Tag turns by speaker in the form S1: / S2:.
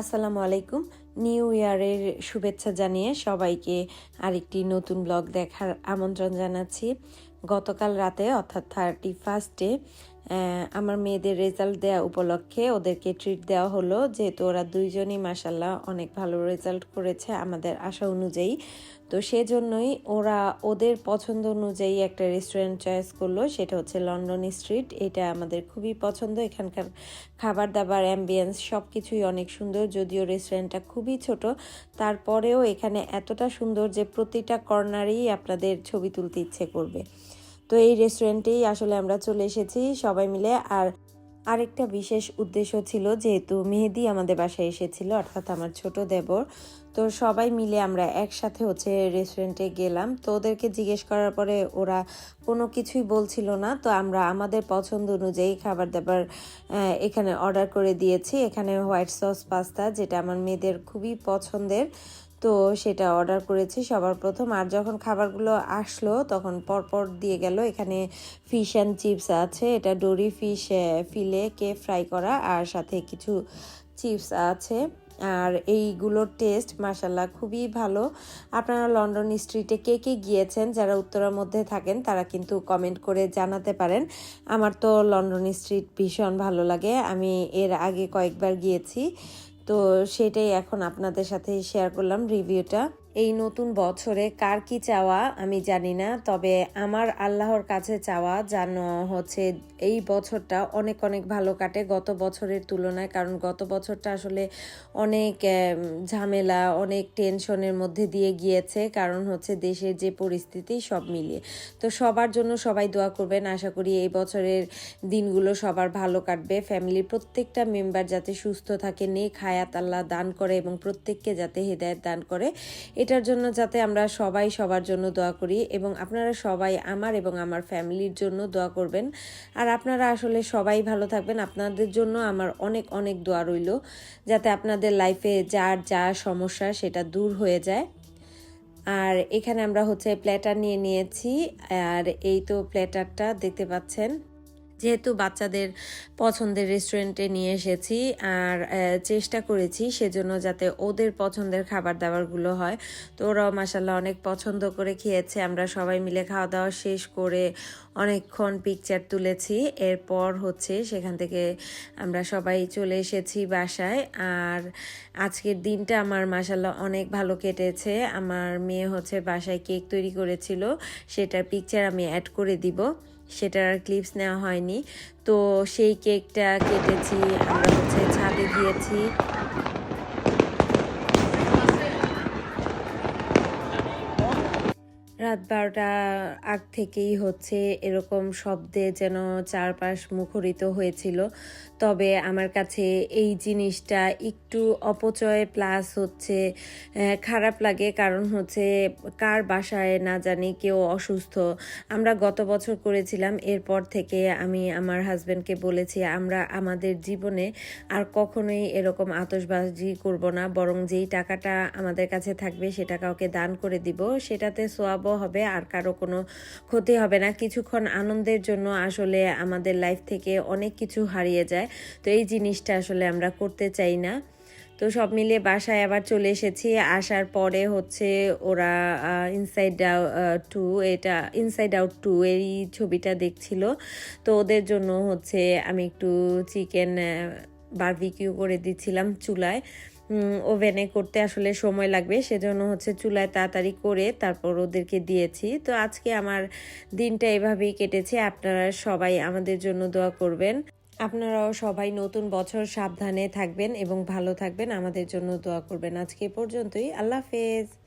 S1: আসসালামু আলাইকুম। নিউ ইয়ারের শুভেচ্ছা জানিয়ে সবাইকে আরেকটি নতুন ব্লগ দেখার আমন্ত্রণ জানাচ্ছি। গতকাল রাতে, অর্থাৎ থার্টি ফার্স্টে আমার মেয়েদের রেজাল্ট দেওয়া উপলক্ষে ওদেরকে ট্রিট দেওয়া হলো। যেহেতু ওরা দুইজনই মাসাল্লাহ অনেক ভালো রেজাল্ট করেছে আমাদের আশা অনুযায়ী। তো সেজন্যই ওরা ওদের পছন্দ অনুযায়ী একটা রেস্টুরেন্ট চয়েস করল। সেটা হচ্ছে লন্ডন স্ট্রিট এটা আমাদের খুবই পছন্দ। এখানকার খাবার দাবার অ্যাম্বিয়েন্স সব কিছুই অনেক সুন্দর। যদিও রেস্টুরেন্টটা খুবই ছোট, তারপরেও এখানে এতটা সুন্দর যে প্রতিটা কর্নারেই আপনাদের ছবি তুলতে ইচ্ছে করবে। তো এই রেস্টুরেন্টেই আসলে আমরা চলে এসেছি সবাই মিলে। আর আরেকটা বিশেষ উদ্দেশ্য ছিল, যেহেতু মেহেদি আমাদের বাসায় এসেছিল, অর্থাৎ আমার ছোট দেবর, তো সবাই মিলে আমরা একসাথে হচ্ছে রেস্টুরেন্টে গেলাম। তো ওদেরকে জিজ্ঞেস করার পরে ওরা কোনো কিছুই বলছিল না। তো আমরা আমাদের পছন্দ অনুযায়ী খাবার দাবার এখানে অর্ডার করে দিয়েছি। এখানে হোয়াইট সস পাস্তা যেটা আমার মেয়েদের খুবই পছন্দের। তো সেটা অর্ডার করেছি সবার প্রথম। আর যখন খাবারগুলো আসলো, তখন পরপর দিয়ে গেল। এখানে ফিশ অ্যান্ড চিপস আছে, এটা ডোরি ফিশ ফিলে কে ফ্রাই করা, আর সাথে কিছু চিপস আছে। আর এইগুলোর টেস্ট মাসাল্লাহ খুবই ভালো। আপনারা লন্ডন স্ট্রিটে কে কে গিয়েছেন, যারা উত্তরার মধ্যে থাকেন, তারা কিন্তু কমেন্ট করে জানাতে পারেন। আমার তো লন্ডন স্ট্রিট ভীষণ ভালো লাগে। আমি এর আগে কয়েকবার গিয়েছি। তো সেটাই এখন আপনাদের সাথে শেয়ার করলাম রিভিউটা এই নতুন বছরে কার কি চাওয়া আমি জানি না, তবে আমার আল্লাহর কাছে চাওয়া যেন হচ্ছে এই বছরটা অনেক অনেক ভালো কাটে। গত বছরের তুলনায়, কারণ গত বছরটা আসলে অনেক ঝামেলা, অনেক টেনশনের মধ্যে দিয়ে গিয়েছে। কারণ হচ্ছে দেশের যে পরিস্থিতি সব মিলিয়ে। তো সবার জন্য সবাই দোয়া করবেন। আশা করি এই বছরের দিনগুলো সবার ভালো কাটবে। ফ্যামিলির প্রত্যেকটা মেম্বার যাতে সুস্থ থাকে, নেক হায়াত আল্লাহ দান করে এবং প্রত্যেককে যাতে হেদায়ত দান করে। এটার জন্য যাতে আমরা সবাই সবার জন্য দোয়া করি এবং আপনারা সবাই আমার এবং আমার ফ্যামিলির জন্য দোয়া করবেন। আর আপনারা আসলে সবাই ভালো থাকবেন। আপনাদের জন্য আমার অনেক অনেক দোয়া রইল যাতে আপনাদের লাইফে যার যা সমস্যা সেটা দূর হয়ে যায়। আর এখানে আমরা হচ্ছে প্ল্যাটার নিয়ে নিয়েছি। আর এই তো প্ল্যাটারটা দেখতে পাচ্ছেন। যেহেতু বাচ্চাদের পছন্দের রেস্টুরেন্টে নিয়ে এসেছি আর চেষ্টা করেছি সেজন্য যাতে ওদের পছন্দের খাবার দাবারগুলো হয়। তো ওরাও মাসাল্লাহ অনেক পছন্দ করে খেয়েছে। আমরা সবাই মিলে খাওয়া দাওয়া শেষ করে অনেকক্ষণ পিকচার তুলেছি। এরপর হচ্ছে সেখান থেকে আমরা সবাই চলে এসেছি বাসায়। আর আজকের দিনটা আমার মাসাল্লাহ অনেক ভালো কেটেছে। আমার মেয়ে হচ্ছে বাসায় কেক তৈরি করেছিল। সেটার পিকচার আমি অ্যাড করে দিব। সেটার ক্লিপস নেওয়া হয়নি। তো সেই কেকটা কেটেছি আমরা হচ্ছে ছাদে গিয়েছি। রাত বারোটা আগ থেকেই হচ্ছে এরকম শব্দে যেন চারপাশ মুখরিত হয়েছিল। তবে আমার কাছে এই জিনিসটা একটু অপচয় প্লাস হচ্ছে খারাপ লাগে। কারণ হচ্ছে কার বাসায় না জানি কেউ অসুস্থ। আমরা গত বছর করেছিলাম, এরপর থেকে আমি আমার হাজব্যান্ডকে বলেছি, আমরা আমাদের জীবনে আর কখনোই এরকম আতসবাজি করব না। বরং যেই টাকাটা আমাদের কাছে থাকবে, সেটা কাউকে দান করে দিব। সেটাতে সোয়াবও হবে আর কারও কোনো ক্ষতি হবে না। কিছুক্ষণ আনন্দের জন্য আসলে আমাদের লাইফ থেকে অনেক কিছু হারিয়ে যায়। তো এই জিনিসটা আসলে আমরা করতে চাই না। তো সব মিলিয়ে বাসায় আবার চলে এসেছি। আসার পরে হচ্ছে ওরা ইনসাইড টু এটা ইনসাইড আউট টু এই ছবিটা দেখছিল। তো ওদের জন্য হচ্ছে আমি একটু চিকেন বারবিকিউ করে দিচ্ছিলাম চুলায়। ওভেনে করতে আসলে সময় লাগবে। সেজন্য হচ্ছে চুলায় তাড়াতাড়ি করে তারপর ওদেরকে দিয়েছি। তো আজকে আমার দিনটা এভাবেই কেটেছে। আপনারা সবাই আমাদের জন্য দোয়া করবেন। আপনারাও সবাই নতুন বছর সাবধানে থাকবেন এবং ভালো থাকবেন। আমাদের জন্য দোয়া করবেন। আজকে পর্যন্তই। আল্লাহ হাফেজ।